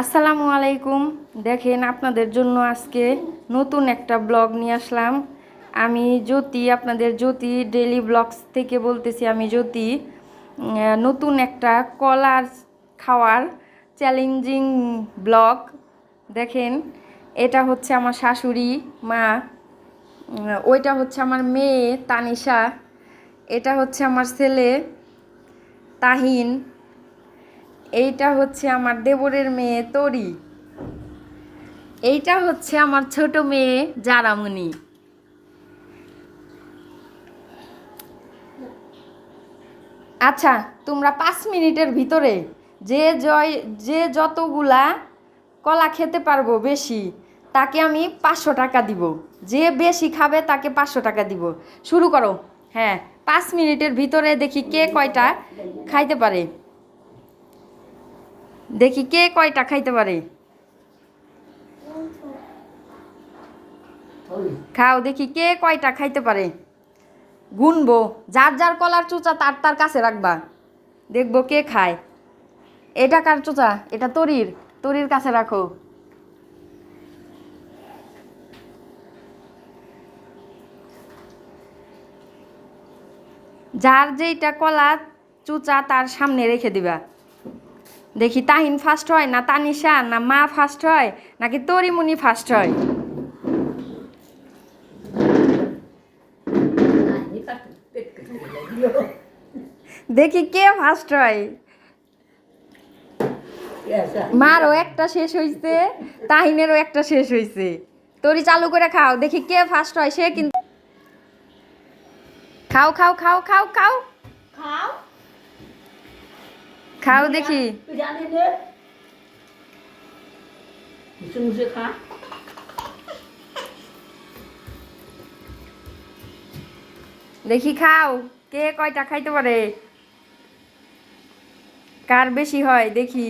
আসসালামু আলাইকুম। দেখেন আপনাদের জন্য আজকে নতুন একটা ব্লগ নিয়ে আসলাম। আমি জ্যোতি, আপনাদের জ্যোতি ডেলি ব্লগস থেকে বলতেছি আমি জ্যোতি। নতুন একটা কলার খাওয়ার চ্যালেঞ্জিং ব্লগ। দেখেন, এটা হচ্ছে আমার শাশুড়ি, মা। ওইটা হচ্ছে আমার মেয়ে, তানিশা। এটা হচ্ছে আমার ছেলে, তাহিন। এইটা হচ্ছে আমার দেবরের মেয়ে তরি। এইটা হচ্ছে আমার ছোট মেয়ে জারামণি। আচ্ছা তোমরা পাঁচ মিনিটের ভিতরে যে জয়, যে যতগুলা কলা খেতে পারব বেশি, তাকে আমি পাঁচশো টাকা দিব। যে বেশি খাবে তাকে পাঁচশো টাকা দিব। শুরু করো। হ্যাঁ পাঁচ মিনিটের ভিতরে দেখি কে কয়টা খাইতে পারে। দেখি কে কয়টা খাইতে পারে। খাও, দেখি কে কয়টা খাইতে পারে। গুনবো, যার যার কলার চোচা তার তার কাছে রাখবা। দেখব কে খায়। এটা কার চোচা? এটা তরির। তরির কাছে রাখো। যার যেইটা কলা চুচা তার সামনে রেখে দিবা। দেখি তাহিন ফার্স্ট হয় না তানিশা, না মা ফার্স্ট হয়, নাকি তরিমুনি ফার্স্ট হয়? দেখি কে ফার্স্ট হয়? মারও একটা শেষ হয়েছে তাহিনেরও একটা শেষ হয়েছে তরি চালু করে খাও, দেখি কে ফার্স্ট হয়, সে কিন্তু খাও খাও খাও খাও খাও। খাও। খাও দেখি। দেখি খাও কে কয়টা খাইতে পারে? কার বেশি হয় দেখি।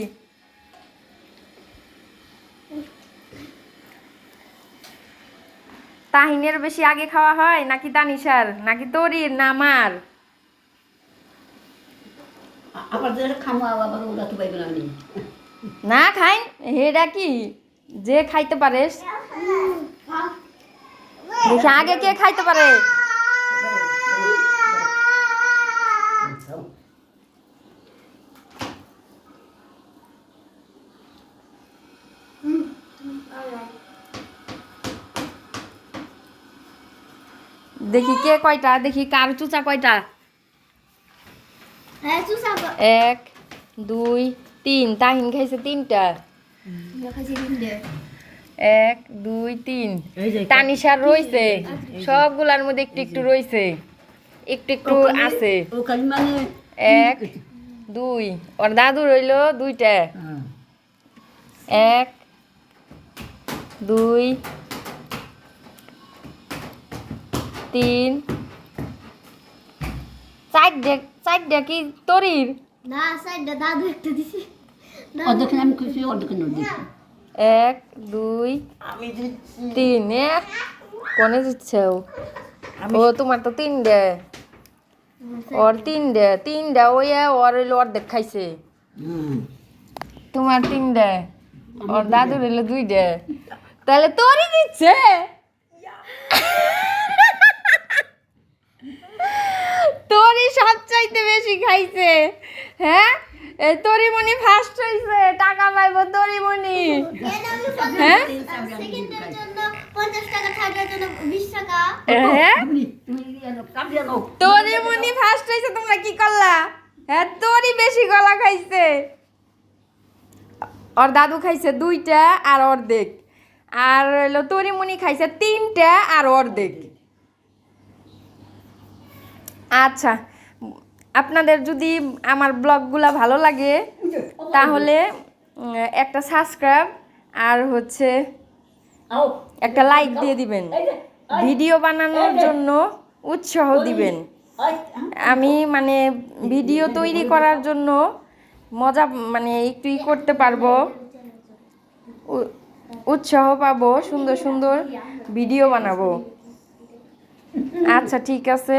তাহিনের বেশি আগে খাওয়া হয় নাকি তানিশার? নাকি তরির না আমার না খাই হেডা কি? যে খাইতে পারে। দেখি, আগে কে খাইতে পারে? দেখি কে কয়টা, দেখি কার চুচা কয়টা। এক দুই তিন। তাহিন খাইছে তিনটা। এক দুই তিন। তানিশার রইছে। সবগুলার মধ্যে একটু একটু রইছে। একটু একটু আছে। মানে এক দুই। ওর দাদু রইল দুইটা। হ্যাঁ। এক দুই তিন। চারটে চারটে কি তরির? না সাইডটা দাদু একটা দিছি। অর্ধেক আমি খুশি অর্ধেক নদী এক দুই তিন এক। কোনে দিচ্ছে ও? ও তোমার তো তিনটে। ওর তিনটে। তিনটে ওই ওর হইল অর্ধেক খাইছে। তোমার তিনটে। ওর দাদু রইল দুইটে। তাহলে তোরই দিচ্ছে তোরই সবচাইতে বেশি খাইছে। হ্যাঁ? তরিমণি ফার্স্ট হইছে টাকা পাইবো তরি মনি হ্যাঁ? হ্যাঁ? তুমি তুমি জানো কাম জানো তোরে মনি ফার্স্ট হইছে তোমরা কি করলা? হ্যাঁ তোরই বেশি গলা খাইছে। ওর দাদু খাইছে দুইটা আর অর্ধেক। আর হইল তোরি মনি খাইছে তিনটা আর অর্ধেক। আচ্ছা আপনাদের যদি আমার ব্লগগুলা ভালো লাগে, তাহলে একটা সাবস্ক্রাইব আর হচ্ছে একটা লাইক দিয়ে দিবেন। ভিডিও বানানোর জন্য উৎসাহ দিবেন। আমি মানে ভিডিও তৈরি করার জন্য মজা মানে একটু ই করতে পারব। উৎসাহ পাবো, সুন্দর সুন্দর ভিডিও বানাবো। আচ্ছা ঠিক আছে।